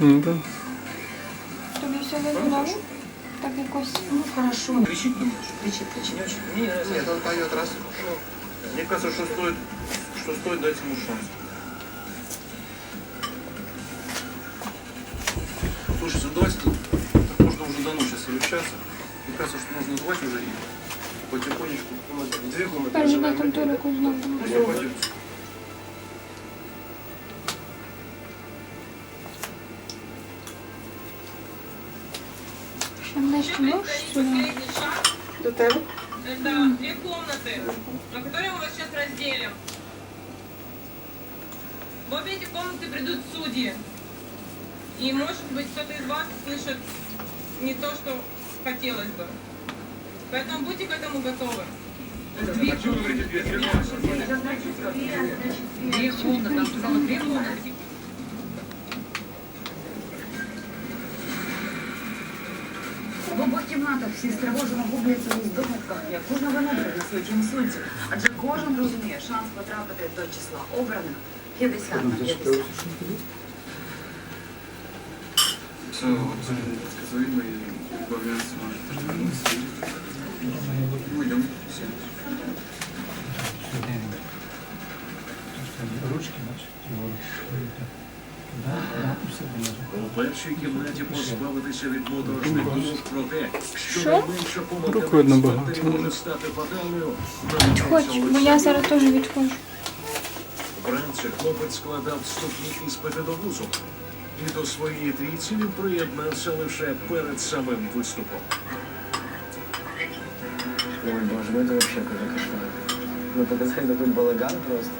Ну, так. Тобі все виглядало? Так якось. Ну, хорошо. Кричить не можешь. Кричит, кричит. Не очень. Нет, нет, он поет раз. Мне кажется, что стоит, что стоит дать ему шанс. Слушайте, ну давайте тут, так можно уже до ночи совещаться. Мне кажется, что нужно звать уже и потихонечку комнаты, две комнаты. Называем там отдельно. Толіку знову. Все пойдет. Ще ближче можеш сюди? Последний шаг До тебе? – это две комнаты, на которые мы вас сейчас разделим. В обе эти комнаты придут судьи. И, может быть, кто-то из вас слышит не то, что хотелось бы. Поэтому будьте к этому готовы. Две комнаты. Две комнаты. Она сказала две комнаты. Кімнатах всі стривожено губляться у здогадках, яку ж новину принесуть судді. Адже кожен розуміє, шанс потрапити до числа обраних 50 на 50. Все, вот, предсказуемо и избавляться Ну, идем. Ручки, наче. Да, да, все понятно. У першій кімнаті позбавитися від моторошних думок про те, що найменша помилка багато. інспекторі може стати фатальною. Хоч, бо я зараз теж відходжу. Вранці хлопець складав вступні іспити до вузу. І до своєї трійці він приєднався лише перед самим виступом. Ой, боже, ну это вообще какой кошмар. Ну показали такой балаган просто.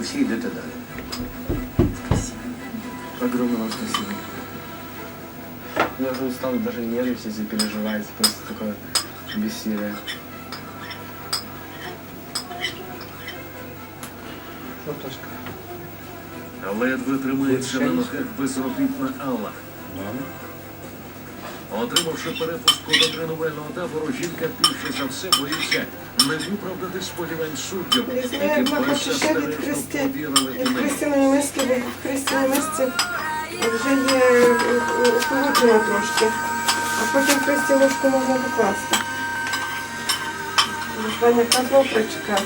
Вы все идете далее. Огромное вам спасибо. Я уже устал даже нервничать и переживать. Просто такое бессилие. Фотошка. Ледве тримається на ногах безробітна Алла. Отримавши перепустку до тренувального табору, жінка більше за все боїться не виправдати сподівань суддів, які Візьми перша хоче ще від старечно Христи, повірили від у неї. Христиної миски, бо в Христиної мисці вже є холодна трошки, а потім Христі ложку можна покласти. Буквально казав прочекати.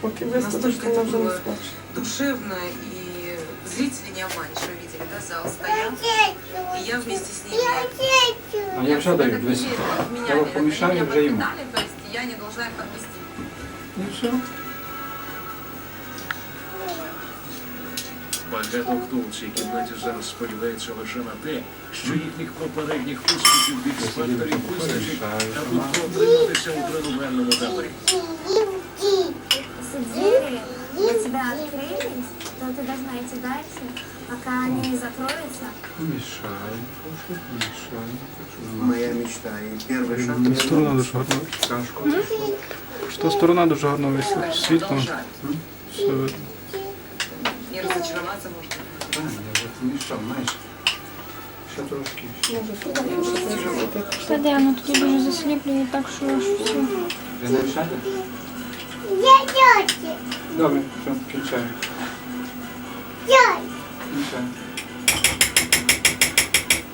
Поки виступиш, Настолько вона это вже не было скоче. душевно и зрители не обманешь, вы видели, да, зал стоял, и я вместе с ними. А я вже даю так 200. не верю, меня Я верят, помішаю они меня вже йому. подпитали, то есть я не должна их подвести. І все. Багато хто у цій кімнаті зараз сподівається лише на те, що їхніх попередніх успіхів від факторів вистачить, аби протриматися у тренувальному таборі. Если двери для тебя открылись, То ты должна идти дальше, пока они не закроются. Мішай, прошу, мішай. Моя мечта. И первый шаг. Сторона дуже гарна. Чашку. Та сторона дуже гарно висвітлена. Світло. Все видно. Не разочароваться можно. Правильно, я вже. Ще трошки. Та де воно тоді дуже засліплює, так що аж все. Ви не мішаєте? Добре, все, кінчаю. Кінчаю.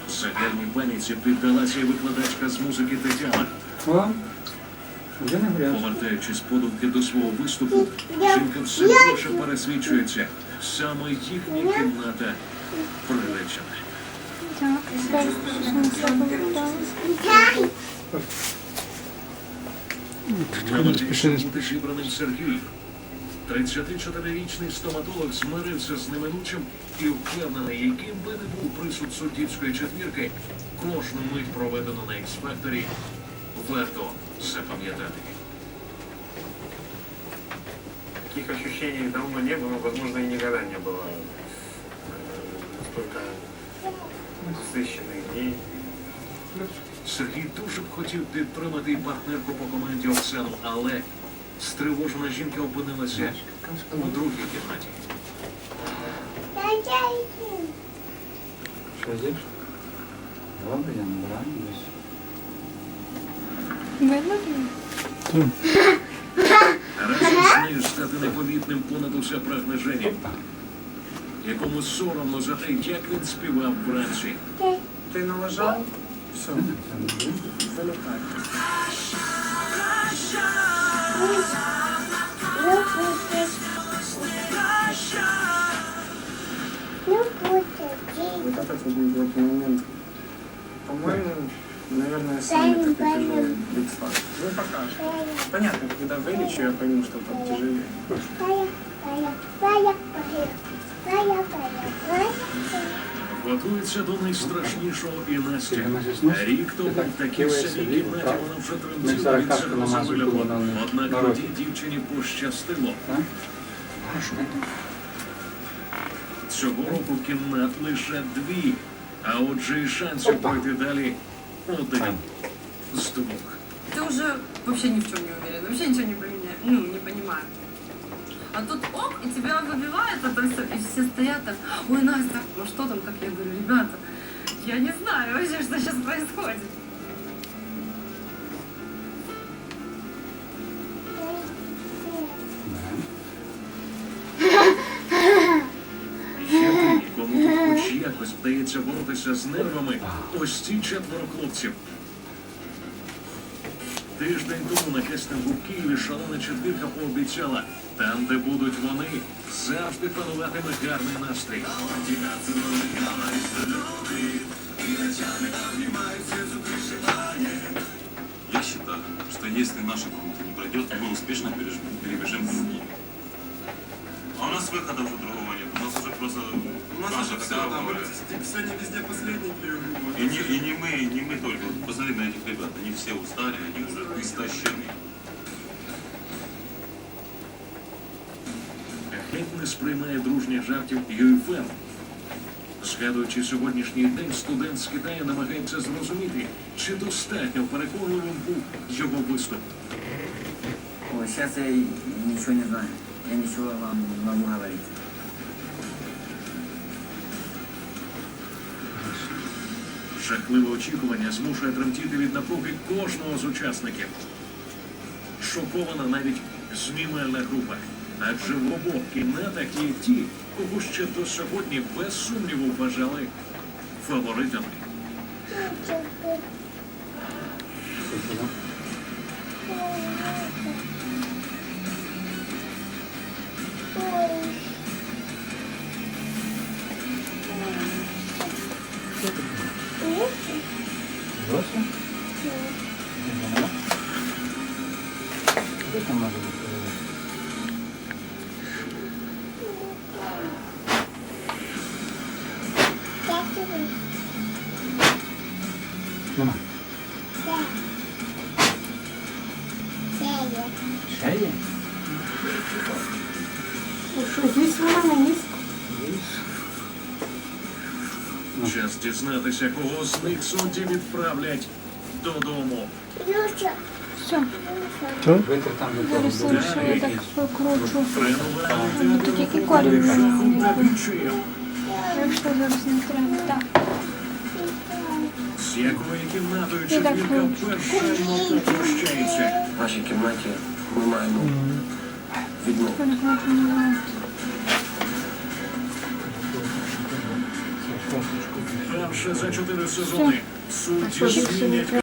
Загальній паніці піддалася і викладачка з музики Тетяна. О, вже не гряш. Повертаючись подумки до свого виступу, жінка все більше пересвідчується. Саме їхня кімната приречена. Так, зараз сонце зібраним Сергій. 34-річний стоматолог змирився з неминучим і впевнений, яким би не був присуд суддівської четвірки, кожну мить проведену на X-Factor варто запам'ятати. Таких ощущений давно не было, возможно, и никогда не было. Э, Столько насыщенных дней. Сергій дуже б хотів підтримати партнерку по команді Оксану, але стривожена жінка опинилася у другій кімнаті. Що з'їш? Добре, я набираю. десь. Видно тобі? Разом з нею стати непомітним понад усе прагне Жені, якому соромно за те, як він співав вранці. Ты налажал? Все. Ну, как это будет в этот момент? По-моему, наверное, сам это тяжелый биг. Ну, пока. Понятно, когда вылечу, я пойму, что там тяжелее. Поехали. Готується до найстрашнішого і Настя. Рік тому в такій самій кімнаті вона вже тремтіла від загрози Однак тоді дівчині пощастило. Цього року кімнат лише дві, а отже і шансів пройти далі один з двох. Ты уже вообще ни в чем не уверен, вообще ничего не поменяешь, ну, не понимаю. А тут оп, и тебя выбивает это все, и все стоят так, ой, Настя, ну что там, как я говорю, ребята, я не знаю вообще, что сейчас происходит. Єдині, кому тут хоч якось вдається боротися з нервами, ось ці четверо хлопців. Тиждень тому на кастингу в Києві шалена четвірка пообіцяла, там, де будуть вони, завжди пануватиме гарний настрій. Я считаю, что если наша группа не пройдет, мы успешно перебежим другие. А у нас выхода уже другого нет У нас уже просто у нас наша такая воля. Сегодня везде последний И не, и не мы, и не мы только. Вот Посмотри на этих ребят, они все устали, они уже истощены. Геть не сприймає дружніх жартів Юйфен. Згадуючи сьогоднішній день, студент з Китаю намагається зрозуміти, чи достатньо переконливим був його виступ. Ой, сейчас я и ничего не знаю. Я ничего вам не могу говорить. Жахливе очікування змушує тремтіти від напруги кожного з учасників. Шокована навіть знімальна група. Адже в обох кімнатах є ті, кого ще до сьогодні без сумніву вважали фаворитами. Що, вона? Час дізнатися, кого з них судді відправлять додому. Все, Витер там зараз я так покручу. Тут який корінь Якщо зараз не треба. Так. З якою кімнатою четвірка перша йому прощається. В нашій кімнаті ми маємо відмову. Ще Перше за чотири сезони. Судді змінять